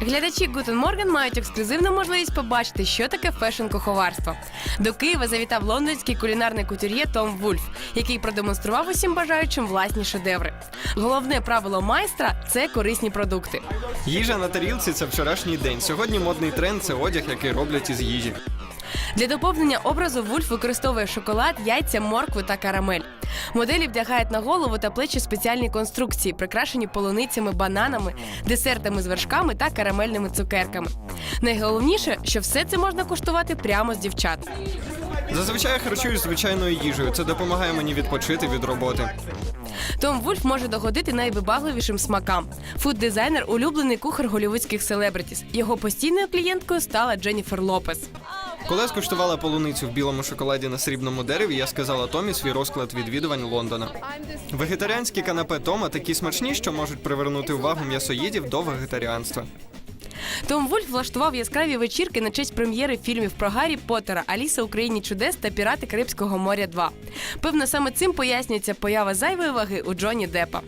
Глядачі Гутен Морган мають ексклюзивну можливість побачити, що таке фешн-куховарство. До Києва завітав лондонський кулінарний кутюр'є Том Вульф, який продемонстрував усім бажаючим власні шедеври. Головне правило майстра це корисні продукти. Їжа на тарілці це вчорашній день. Сьогодні модний тренд це одяг, який роблять із їжі. Для доповнення образу Вульф використовує шоколад, яйця, моркву та карамель. Моделі вдягають на голову та плечі спеціальні конструкції, прикрашені полуницями, бананами, десертами з вершками та карамельними цукерками. Найголовніше, що все це можна куштувати прямо з дівчат. Зазвичай я харчуюсь звичайною їжею. Це допомагає мені відпочити від роботи. Том Вульф може догодити найвибагливішим смакам. Фуд-дизайнер улюблений кухар голівудських селебритіс. Його постійною клієнткою стала Дженніфер Лопес. Коли скуштувала полуницю в білому шоколаді на срібному дереві, я сказала Томі свій розклад відвідувань Лондона. Вегетаріанські канапе Тома такі смачні, що можуть привернути увагу м'ясоїдів до вегетаріанства. Том Вульф влаштував яскраві вечірки на честь прем'єри фільмів про Гаррі Поттера, Аліса у чудес та Пірати Карибського моря 2. Певно, саме цим пояснюється поява зайвої ваги у Джонні Деппа.